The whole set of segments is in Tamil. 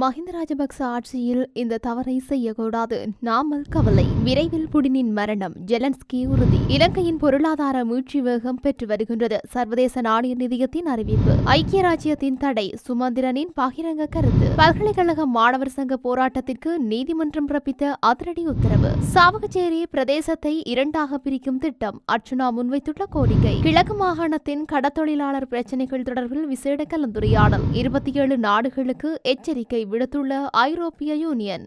மஹிந்த ராஜபக்ச ஆட்சியில் இந்த தவறை செய்யக்கூடாது. நாமல் கவலை. விரைவில் புடினின் மரணம். ஜெலன்ஸ்கி உறுதி. இலங்கையின் பொருளாதார மீழ்ச்சி வேகம் பெற்று வருகின்றது. சர்வதேச நாணய நிதியத்தின் அறிவிப்பு. ஐக்கிய ராஜ்யத்தின் தடை. சுமந்திரனின் பகிரங்க கருத்து. பல்கலைக்கழக மாணவர் சங்க போராட்டத்திற்கு நீதிமன்றம் பிறப்பித்த அதிரடி உத்தரவு. சாவகச்சேரி பிரதேசத்தை இரண்டாக பிரிக்கும் திட்டம் அர்ச்சுனா முன்வைத்துள்ள கோரிக்கை. கிழக்கு மாகாணத்தின் கடத்தொழிலாளர் பிரச்சினைகள் தொடர்பில் விசேட கலந்துரையாடல். இருபத்தி ஏழு நாடுகளுக்கு எச்சரிக்கை விடுத்துள்ள ஐரோப்பிய யூனியன்.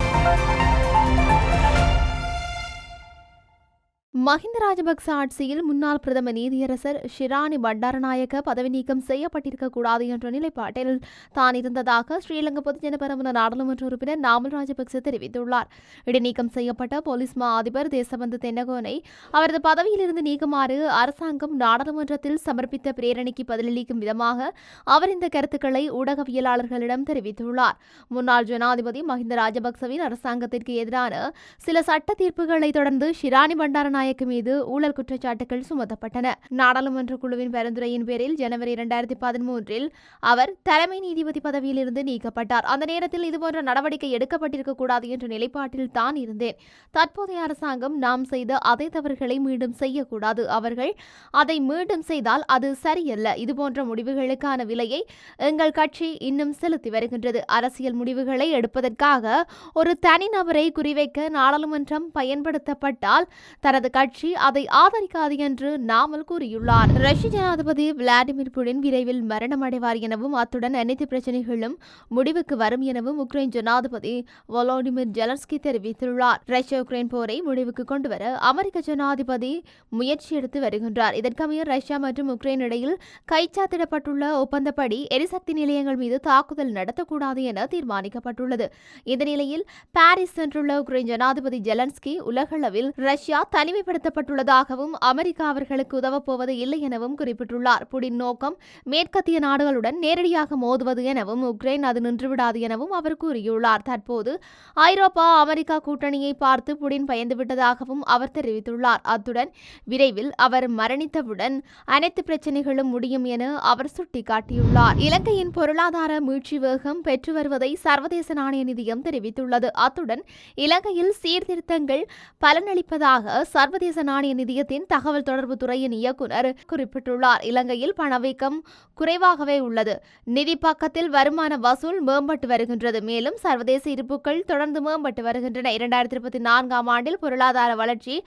மஹிந்த ராஜபக்ச ஆட்சியில் முன்னாள் பிரதம நீதியரசர் ஷிராணி பண்டாரநாயக்க பதவி நீக்கம் செய்யப்பட்டிருக்க கூடாது என்ற நிலைப்பாட்டில் தான் இருந்ததாக ஸ்ரீலங்கா பொதுஜன பெரமுன நாடாளுமன்ற உறுப்பினர் நாமல் ராஜபக்ச தெரிவித்துள்ளார். இடைநீக்கம் செய்யப்பட்ட போலீஸ் மா அதிபர் தேசபந்து தென்னகோனை அவரது பதவியிலிருந்து நீக்குமாறு அரசாங்கம் நாடாளுமன்றத்தில் சமர்ப்பித்த பிரேரணைக்கு பதிலளிக்கும் விதமாக அவர் இந்த கருத்துக்களை ஊடகவியலாளர்களிடம் தெரிவித்துள்ளார். முன்னாள் ஜனாதிபதி மஹிந்த ராஜபக்சவின் அரசாங்கத்திற்கு எதிரான சில சட்ட தீர்ப்புகளை தொடர்ந்து ஷிராணி பண்டாரநாயக்க நாயக்கு மீது ஊழல் குற்றச்சாட்டுகள் சுமத்தப்பட்டன. நாடாளுமன்ற குழுவின் பரிந்துரையின் பேரில் ஜனவரி இரண்டாயிரத்தி பதிமூன்றில் அவர் தலைமை நீதிபதி பதவியிலிருந்து நீக்கப்பட்டார். அந்த நேரத்தில் இதுபோன்ற நடவடிக்கை எடுக்கப்பட்டிருக்க கூடாது என்ற நிலைப்பாட்டில் தான் இருந்தேன். தற்போதைய அரசாங்கம் நாம் செய்த அதே தவறுகளை மீண்டும் செய்யக்கூடாது. அவர்கள் அதை மீண்டும் செய்தால் அது சரியல்ல. இதுபோன்ற முடிவுகளுக்கான விலையை எங்கள் கட்சி இன்னும் செலுத்தி வருகின்றது. அரசியல் முடிவுகளை எடுப்பதற்காக ஒரு தனிநபரை குறிவைக்க நாடாளுமன்றம் பயன்படுத்தப்பட்டால் தனது கட்சி அதை ஆதரிக்காது என்று நாமல் கூறியுள்ளார். ரஷ்ய ஜனாதிபதி விளாடிமிர் புடின் விரைவில் மரணமடைவார் எனவும் அத்துடன் அனைத்து பிரச்சனைகளும் முடிவுக்கு வரும் எனவும் உக்ரைன் ஜனாதிபதி வொலோடிமிர் ஜெலன்ஸ்கி தெரிவித்துள்ளார். ரஷ்ய உக்ரைன் போரை முடிவுக்கு கொண்டுவர அமெரிக்க ஜனாதிபதி முயற்சி எடுத்து வருகின்றார். இதற்கமைய ரஷ்யா மற்றும் உக்ரைன் இடையில் கைச்சாத்திடப்பட்டுள்ள ஒப்பந்தப்படி எரிசக்தி நிலையங்கள் மீது தாக்குதல் நடத்தக்கூடாது என தீர்மானிக்கப்பட்டுள்ளது. இந்த நிலையில் பாரிஸ் சென்றுள்ள உக்ரைன் ஜனாதிபதி ஜெலன்ஸ்கி உலகளவில் ரஷ்யா தனிமைப்படுத்தப்பட்டுள்ளதாகவும் அமெரிக்கா அவர்களுக்கு உதவப்போவது இல்லை எனவும் குறிப்பிட்டுள்ளார். புடின் நோக்கம் மேற்கத்திய நாடுகளுடன் நேரடியாக மோதுவது எனவும் உக்ரைன் அது நின்றுவிடாது எனவும் அவர் கூறியுள்ளார். தற்போது ஐரோப்பா அமெரிக்கா கூட்டணியை பார்த்து புடின் பயந்துவிட்டதாகவும் அவர் தெரிவித்துள்ளார். அத்துடன் விரைவில் அவர் மரணித்தவுடன் அனைத்து பிரச்சனைகளும் முடியும் என அவர் சுட்டிக்காட்டியுள்ளார். இலங்கையின் பொருளாதார மீழ்ச்சி வேகம் பெற்று வருவதை சர்வதேச நாணய நிதியம் தெரிவித்துள்ளது. அத்துடன் இலங்கையில் சீர்திருத்தங்கள் பலனளிப்பதாக சர்வதேச நாணய நிதியத்தின் தகவல் தொடர்பு துறையின் இயக்குனர் குறிப்பிட்டுள்ளார். இலங்கையில் பணவீக்கம் குறைவாகவே உள்ளது. நிதி பக்கத்தில் வருமான வசூல் மேம்பட்டு வருகின்றது. மேலும் சர்வதேச இருப்புகள் தொடர்ந்து மேம்பட்டு வருகின்றன. இரண்டாயிரத்தி இருபத்தி நான்காம் ஆண்டில் பொருளாதார வளர்ச்சி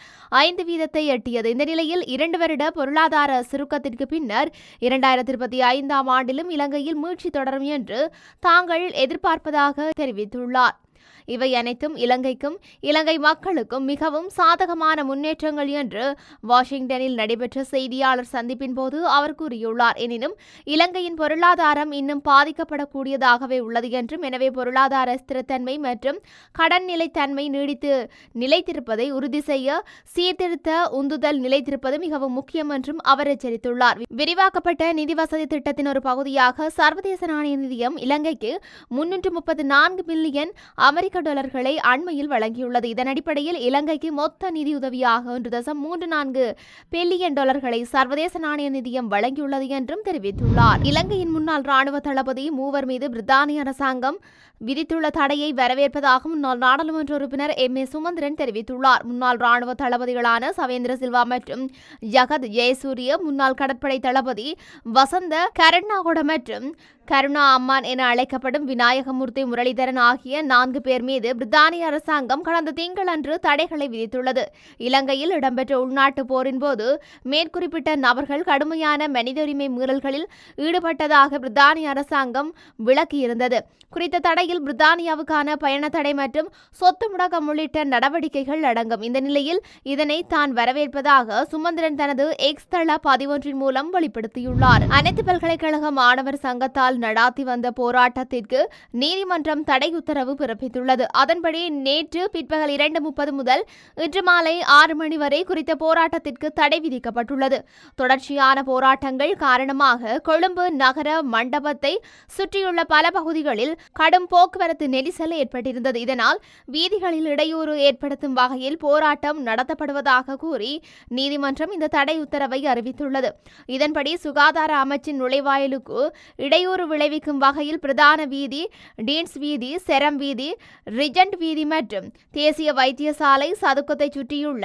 ஐந்து வீதத்தை எட்டியது. இந்த நிலையில் இரண்டு வருட பொருளாதார சுருக்கத்திற்கு பின்னர் இரண்டாயிரத்தி இருபத்தி ஐந்தாம் ஆண்டிலும் இலங்கையில் மீட்சி தொடரும் என்று தாங்கள் எதிர்பார்ப்பதாக தெரிவித்துள்ளார். இவை அனைத்தும் இலங்கைக்கும் இலங்கை மக்களுக்கும் மிகவும் சாதகமான முன்னேற்றங்கள் என்று வாஷிங்டனில் நடைபெற்ற செய்தியாளர் சந்திப்பின் போது அவர் கூறியுள்ளார். எனினும் இலங்கையின் பொருளாதாரம் இன்னும் பாதிக்கப்படக்கூடியதாகவே உள்ளது என்றும் எனவே பொருளாதார ஸ்திரத்தன்மை மற்றும் கடன் நிலைத்தன்மை நீடித்து நிலைத்திருப்பதை உறுதி செய்ய சீர்திருத்த உந்துதல் நிலைத்திருப்பது மிகவும் முக்கியம் என்றும் அவர் எச்சரித்துள்ளார். விரிவாக்கப்பட்ட நிதி வசதி திட்டத்தின் ஒரு பகுதியாக சர்வதேச நாணய நிதியம் இலங்கைக்கு முன்னூற்று முப்பத்தி நான்கு பில்லியன் அமெரிக்க டாலர்களை அண்மையில் வழங்கியுள்ளது. இதன் அடிப்படையில் இலங்கைக்கு மொத்த நிதியுதவியாக ஒன்று தசம் மூன்று நான்கு பில்லியன் டாலர்களை சர்வதேச நாணய நிதியம் வழங்கியுள்ளது என்றும் தெரிவித்துள்ளார். இலங்கையின் முன்னாள் ராணுவ தளபதி மூவர் மீது பிரித்தானிய அரசாங்கம் விதித்துள்ள தடையை வரவேற்பதாக முன்னாள் நாடாளுமன்ற உறுப்பினர் எம் ஏ சுமந்திரன் தெரிவித்துள்ளார். முன்னாள் ராணுவ தளபதிகளான சவேந்திர சில்வா மற்றும் ஜகத் ஜெயசூரிய முன்னாள் கடற்படை தளபதி வசந்த கருணாகொட மற்றும் கருணா அம்மான் என அழைக்கப்படும் விநாயகமூர்த்தி முரளிதரன் ஆகிய நான்கு பேர் மீது பிரித்தானிய அரசாங்கம் கடந்த திங்களன்று தடைகளை விதித்துள்ளது. இலங்கையில் இடம்பெற்ற உள்நாட்டு போரின் போது மேற்குறிப்பிட்ட நபர்கள் கடுமையான மனித உரிமை மீறல்களில் ஈடுபட்டதாக பிரித்தானிய அரசாங்கம் விளக்கியிருந்தது. குறித்த தடையில் பிரித்தானியாவுக்கான பயண தடை மற்றும் சொத்து முடக்கம் உள்ளிட்ட நடவடிக்கைகள் அடங்கும். இந்த நிலையில் இதனை தான் வரவேற்பதாக சுமந்திரன் தனது எக்ஸ் தள பதிவொன்றின் மூலம் வெளிப்படுத்தியுள்ளார். அனைத்து பல்கலைக்கழக மாணவர் சங்கத்தால் நடாத்தி வந்த போராட்டத்திற்கு நீதிமன்றம் தடை உத்தரவு பிறப்பித்துள்ளது. அதன்படி நேற்று பிற்பகல் இரண்டு முப்பது முதல் இன்று மாலை ஆறு மணி வரை குறித்த போராட்டத்திற்கு தடை விதிக்கப்பட்டுள்ளது. தொடர்ச்சியான போராட்டங்கள் காரணமாக கொழும்பு நகர மண்டபத்தை சுற்றியுள்ள பல பகுதிகளில் கடும் போக்குவரத்து நெரிசல் ஏற்பட்டிருந்தது. இதனால் வீதிகளில் இடையூறு ஏற்படுத்தும் வகையில் போராட்டம் நடத்தப்படுவதாக கூறி நீதிமன்றம் இந்த தடை உத்தரவை அறிவித்துள்ளது. இதன்படி சுகாதார அமைச்சின் நுழைவாயிலுக்கு இடையூறு விளைவிக்கும் வகையில் பிரதான வீதி டீன்ஸ் வீதி செரம் வீதி ரிஜென்ட் வீதி மற்றும் தேசிய வைத்தியசாலை சதுக்கத்தை சுற்றியுள்ள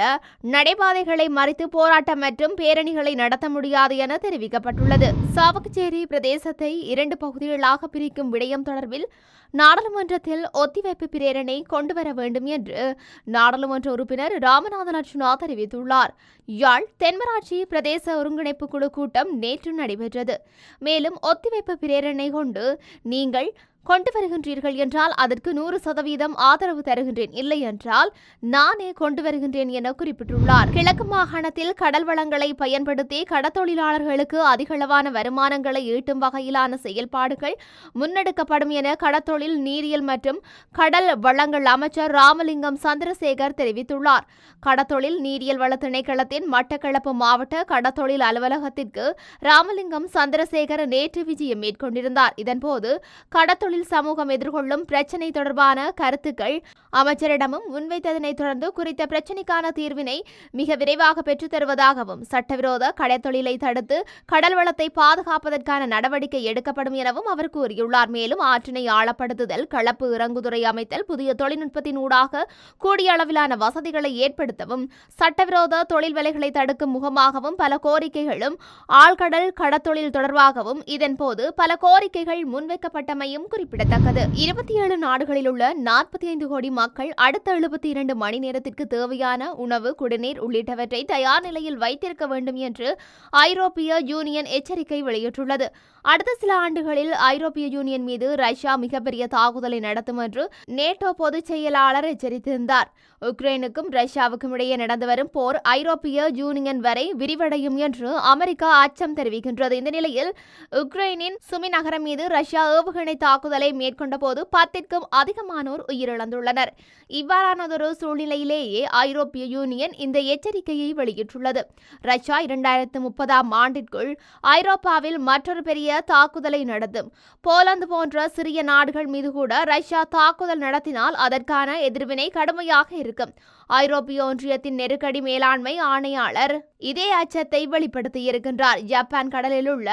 நடைபாதைகளை மறித்து போராட்டம் மற்றும் பேரணிகளை நடத்த முடியாது என தெரிவிக்கப்பட்டுள்ளது. சாவகச்சேரி பிரதேசத்தை இரண்டு பகுதிகளாக பிரிக்கும் விடயம் தொடர்பில் நாடாளுமன்றத்தில் ஒத்திவைப்பு பிரேரணை கொண்டுவர வேண்டும் என்று நாடாளுமன்ற உறுப்பினர் ராமநாதன் அர்ஜுனா தெரிவித்துள்ளார். யாழ் தென்மராட்சி பிரதேச ஒருங்கிணைப்பு குழு கூட்டம் நேற்று நடைபெற்றது. மேலும் ஒத்திவைப்பு பிரேரணை கொண்டு நீங்கள் கொண்டு வருகின்றீர்கள் என்றால் அதற்கு நூறு சதவீதம் ஆதரவு தருகின்றேன். இல்லை என்றால் நானே கொண்டு வருகின்றேன் என குறிப்பிட்டுள்ளார். கிழக்கு மாகாணத்தில் கடல் வளங்களை பயன்படுத்தி கடத்தொழிலாளர்களுக்கு அதிகளவான வருமானங்களை ஈட்டும் வகையிலான செயல்பாடுகள் முன்னெடுக்கப்படும் என கடத்தொழில் நீரியல் மற்றும் கடல் வளங்கள் அமைச்சர் ராமலிங்கம் சந்திரசேகர் தெரிவித்துள்ளார். கடத்தொழில் நீரியல் வள திணைக்களத்தின் மட்டக்களப்பு மாவட்ட கடத்தொழில் அலுவலகத்திற்கு ராமலிங்கம் சந்திரசேகர் நேற்று விஜயம் மேற்கொண்டிருந்தார். இதன்போது கடத்தொழில் தொழில் சமூகம் எதிர்கொள்ளும் பிரச்சினை தொடர்பான கருத்துக்கள் அமைச்சரிடமும் முன்வைத்ததனைத் தொடர்ந்து குறித்த பிரச்சினைக்கான தீர்வினை மிக விரைவாக பெற்றுத் தருவதாகவும் சட்டவிரோத கடற்தொழிலை தடுத்து கடல் வளத்தை பாதுகாப்பதற்கான நடவடிக்கை எடுக்கப்படும் எனவும் அவர் கூறியுள்ளார். மேலும் ஆற்றினை ஆழப்படுத்துதல் களப்பு இறங்குதுறை அமைத்தல் புதிய தொழில்நுட்பத்தின் ஊடாக கூடிய அளவிலான வசதிகளை ஏற்படுத்தவும் சட்டவிரோத தொழில் வேலைகளை தடுக்கும் முகமாகவும் பல கோரிக்கைகளும் ஆழ்கடல் கடத்தொழில் தொடர்பாகவும் இதன்போது பல கோரிக்கைகள் முன்வைக்கப்பட்டமையும் குறிப்பிட்டார் குறிப்பிடத்தக்கது. இருபத்தி ஏழு நாடுகளில் உள்ள நாற்பத்தி ஐந்து கோடி மக்கள் அடுத்த எழுபத்தி இரண்டு மணி நேரத்திற்கு தேவையான உணவு குடிநீர் உள்ளிட்டவற்றை தயார் நிலையில் வைத்திருக்க வேண்டும் என்று ஐரோப்பிய யூனியன் எச்சரிக்கை வெளியிட்டுள்ளது. அடுத்த சில ஆண்டுகளில் ஐரோப்பிய யூனியன் மீது ரஷ்யா மிகப்பெரிய தாக்குதலை நடத்தும் என்று நேட்டோ பொதுச் செயலாளர் எச்சரித்திருந்தார். உக்ரைனுக்கும் ரஷ்யாவுக்கும் இடையே நடந்து வரும் போர் ஐரோப்பிய யூனியன் வரை விரிவடையும் என்று அமெரிக்கா அச்சம் தெரிவிக்கின்றது. இந்த நிலையில் உக்ரைனின் சுமி நகரம் மீது ரஷ்யா ஏவுகணை தாக்குதல் மேற்கொண்ட போது பத்திற்கும் அதிகமானோர் உயிரிழந்துள்ளனர். இவ்வாறானதொரு சூழ்நிலையிலேயே ஐரோப்பிய யூனியன் இந்த எச்சரிக்கையை வெளியிட்டுள்ளது. ரஷ்யா இரண்டாயிரத்து முப்பதாம் ஆண்டிற்குள் ஐரோப்பாவில் மற்றொரு பெரிய தாக்குதலை நடத்தும். போலந்து போன்ற சிறிய நாடுகள் மீது கூட ரஷ்யா தாக்குதல் நடத்தினால் அதற்கான எதிர்வினை கடுமையாக இருக்கும். ஐரோப்பிய ஒன்றியத்தின் நெருக்கடி மேலாண்மை ஆணையாளர் இதே அச்சத்தை வெளிப்படுத்தியிருக்கின்றார். ஜப்பான் கடலில் உள்ள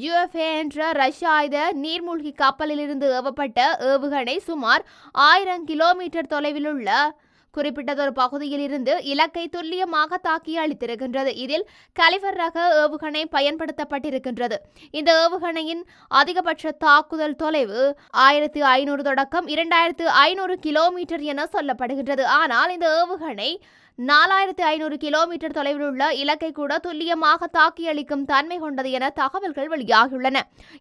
யுஎஃப்ஏ என்ற ரஷ்ய ஆயுத நீர்மூழ்கி கப்பலிலிருந்து ஏவப்பட்ட ஏவுகணை சுமார் ஆயிரம் கிலோமீட்டர் தொலைவில் உள்ள குறிப்பிட்டதொரு பகுதியில் இருந்து இலக்கை துல்லியமாக தாக்கி அளித்திருக்கின்றது. இதில் கலிபர் ரக ஏவுகணை பயன்படுத்தப்பட்டிருக்கின்றது. இந்த ஏவுகணையின் அதிகபட்ச தாக்குதல் தொலைவு ஆயிரத்தி ஐநூறு தொடக்கம் இரண்டாயிரத்து ஐநூறு கிலோமீட்டர் என சொல்லப்படுகின்றது. ஆனால் இந்த ஏவுகணை நாலாயிரத்தி ஐநூறு கிலோமீட்டர் தொலைவில் உள்ள இலக்கை கூட துல்லியமாக தாக்கியளிக்கும் தன்மை கொண்டது என தகவல்கள் வெளியாகியுள்ளன.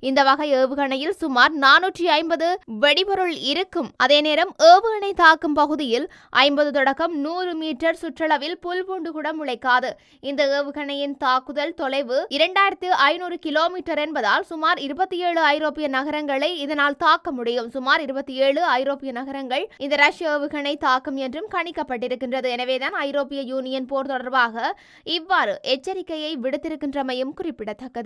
இந்த வகை ஏவுகணையில் சுமார் நானூற்றி ஐம்பது வெடிபொருள் இருக்கும். அதே நேரம் ஏவுகணை தாக்கும் பகுதியில் ஐம்பது தொடக்கம் நூறு மீட்டர் சுற்றளவில் புல்பூண்டு கூட முளைக்காது. இந்த ஏவுகணையின் தாக்குதல் தொலைவு இரண்டாயிரத்து ஐநூறு கிலோமீட்டர் என்பதால் சுமார் இருபத்தி ஏழு ஐரோப்பிய நகரங்களை இதனால் தாக்க முடியும். சுமார் இருபத்தி ஏழு ஐரோப்பிய நகரங்கள் இந்த ரஷ்ய ஏவுகணை தாக்கும் என்றும் கணிக்கப்பட்டிருக்கின்றது. எனவேதான் ஐரோப்பிய யூனியன் போர் தொடர்பாக இவ்வாறு எச்சரிக்கையை விடுத்திருக்கின்றமையும் குறிப்பிடத்தக்கது.